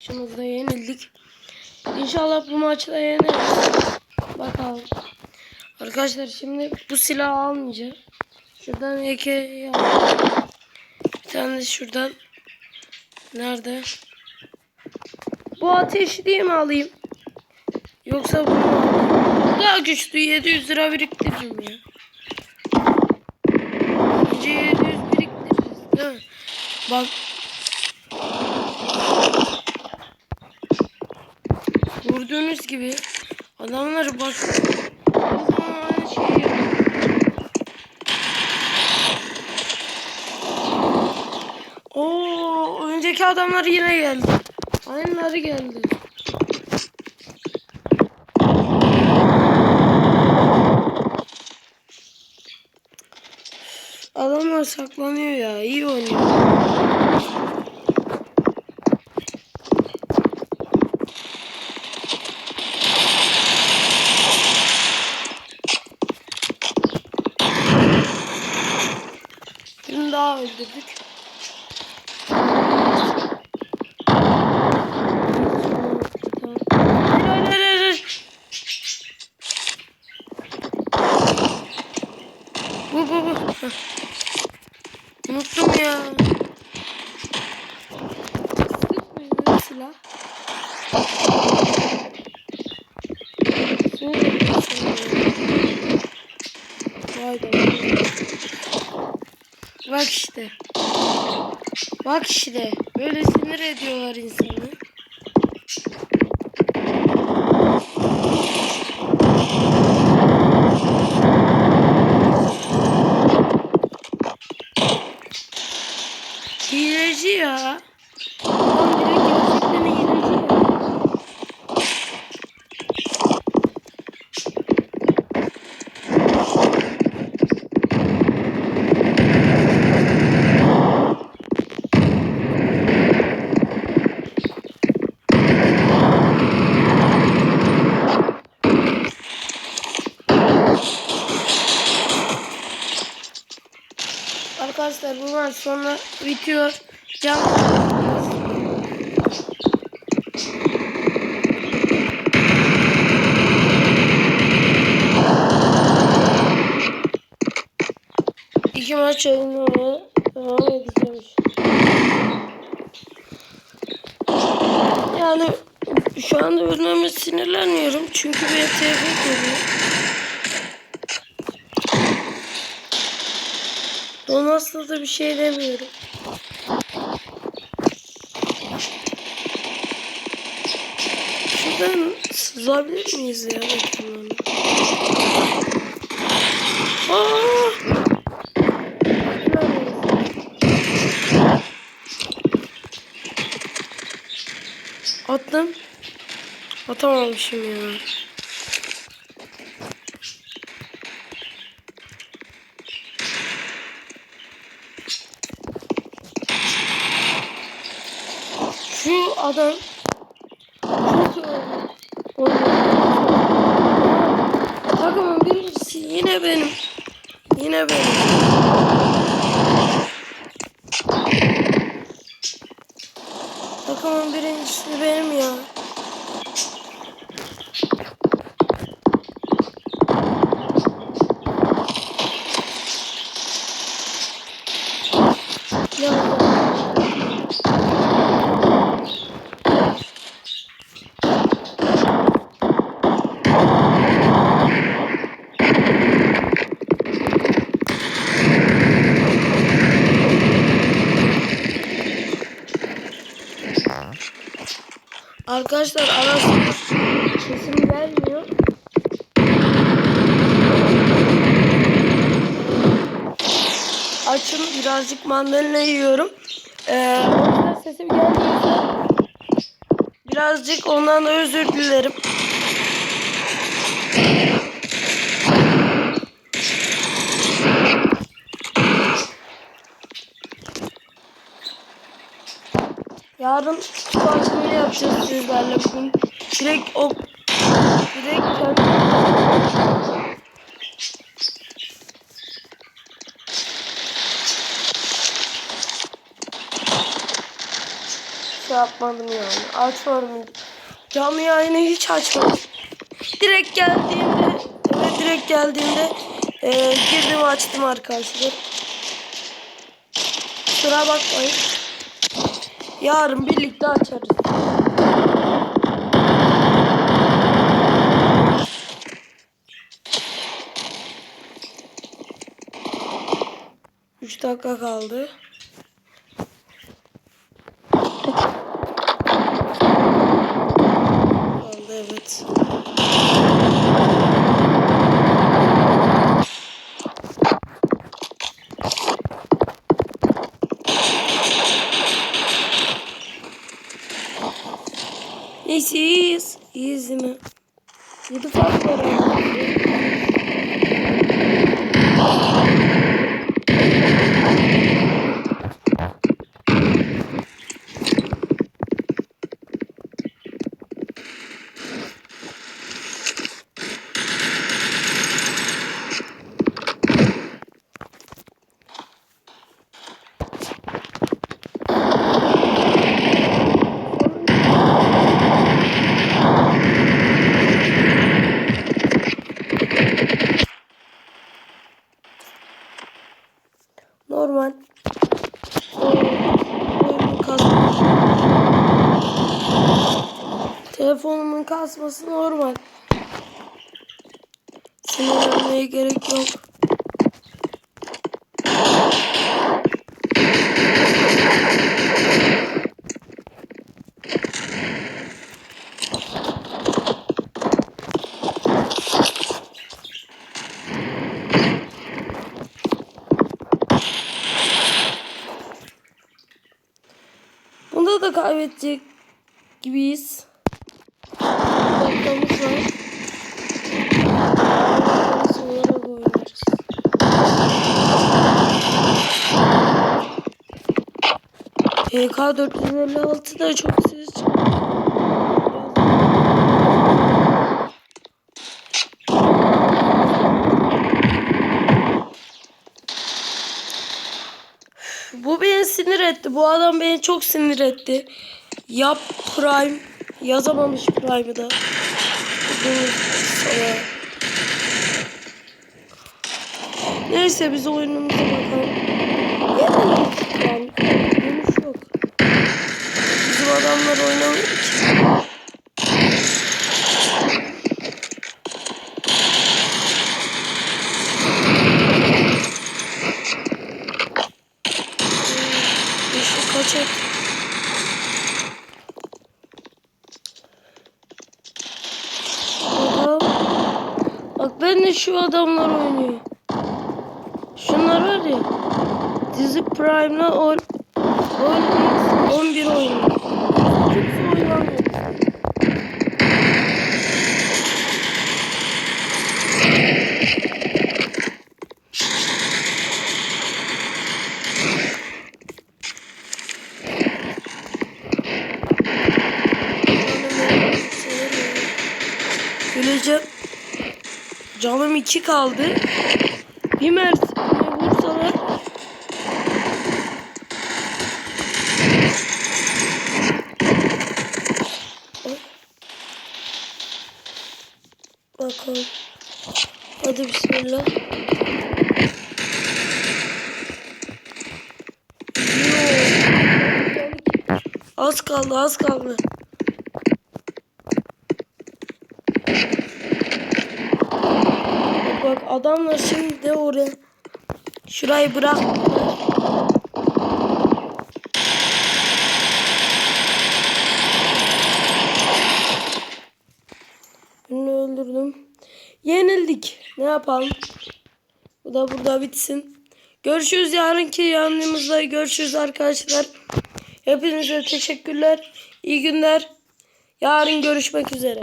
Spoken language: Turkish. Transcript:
Maçımızda yenildik. İnşallah bu maçta yeneriz. Bakalım. Arkadaşlar şimdi bu silahı almayacağım. Şuradan al. Bir tane de şuradan. Nerede? Bu ateşi diye mi alayım? Yoksa? Bu daha güçlü. 700 lira biriktiririm ya. Önce 700 biriktiririz değil mi? Bak Gördüğünüz gibi adamlar bak yapıyor. Oo, önceki adamlar yine geldi. Aynıları geldi. Adamlar saklanıyor ya. iyi oynuyor. Birini daha öldürdük. Bu bu bu. Unuttum ya. Silah. Vay be. Bak işte. Bak işte. Böyle sinir ediyorlar insanı. Hileci ya. Adam direkt gerçekten hileci ya. Arkadaşlar bu maç sonra bitiyor. Can İki maç oynamaya devam edeceğim. Yani şu anda ölmeme sinirlenmiyorum. Çünkü bir TF geliyor. Onun aslında bir şey demiyorum. Şuradan sızabilir miyiz ya? Aa! Attım. Atamamışım ya. Şu adam çok. Takımın birincisi yine benim. Yine benim. Takımın birincisi benim ya. Ya. Arkadaşlar arasında sesim gelmiyor. Açım birazcık mandalina yiyorum. Ee, sesim gelmiyorsa birazcık ondan da özür dilerim. Yarın kutu yapacağız sizlerle bugün. Direkt o direkt kendi Şu yapmadım yani. Açmadım. Canlı yayını hiç açmadım. Direkt geldiğimde eve direkt geldiğimde e, girdim açtım arkadaşlar. Kusura bakmayın. Yarın birlikte açarız. Üç dakika kaldı. Neyse iyiyiz. İyiyiz değil mi? Yedi fark var. herhalde. Normal. Oyunun kasması. Telefonumun kasması normal. Sinirlenmeye gerek yok. Bunda da kaybedecek gibiyiz. Dakikamız var. PK 456 da çok ses çıkıyor. Bu beni sinir etti. Bu adam beni çok sinir etti. Yap Prime. Yazamamış Prime'ı da. Sana. Neyse biz oyunumuza bakalım. Dönüş yok. Bizim adamlar oynamıyor Bak ben de şu adamlar oynuyor. Şunlar var ya. Dizi Prime'la ol, ol 11 oynuyor. Kimse oynamıyor. Canım iki kaldı. Bir Mersin'e vursalar. Bakalım. Hadi bismillah. Az kaldı az kaldı. Bak, adamlar şimdi de oraya şurayı bıraktılar. Birini öldürdüm. Yenildik. Ne yapalım? Bu da burada bitsin. Görüşürüz yarınki yanımızda. Görüşürüz arkadaşlar. Hepinize teşekkürler. İyi günler. Yarın görüşmek üzere.